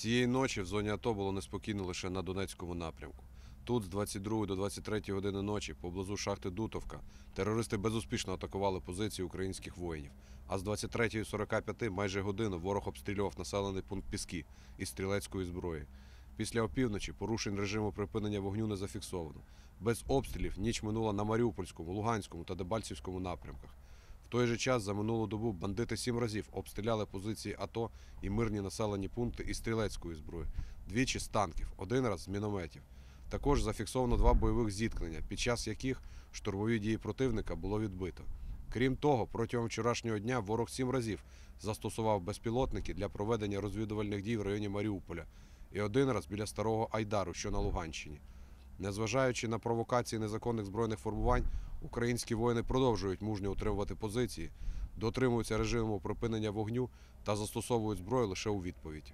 Цієї ночі в зоні АТО було неспокійно лише на Донецькому напрямку. Тут з 22 до 23 години ночі поблизу шахти Дутовка терористи безуспішно атакували позиції українських воїнів. А з 23.45 майже годину ворог обстрілював населений пункт Піски із стрілецької зброї. Після опівночі порушень режиму припинення вогню не зафіксовано. Без обстрілів ніч минула на Маріупольському, Луганському та Дебальцівському напрямках. Той же час за минулу добу бандити сім разів обстріляли позиції АТО і мирні населені пункти із стрілецької зброї, двічі з танків, один раз з мінометів. Також зафіксовано два бойових зіткнення, під час яких штурмові дії противника було відбито. Крім того, протягом вчорашнього дня ворог сім разів застосував безпілотники для проведення розвідувальних дій в районі Маріуполя і один раз біля старого Айдару, що на Луганщині. Незважаючи на провокації незаконних збройних формувань, українські воїни продовжують мужньо утримувати позиції, дотримуються режиму припинення вогню та застосовують зброю лише у відповідь.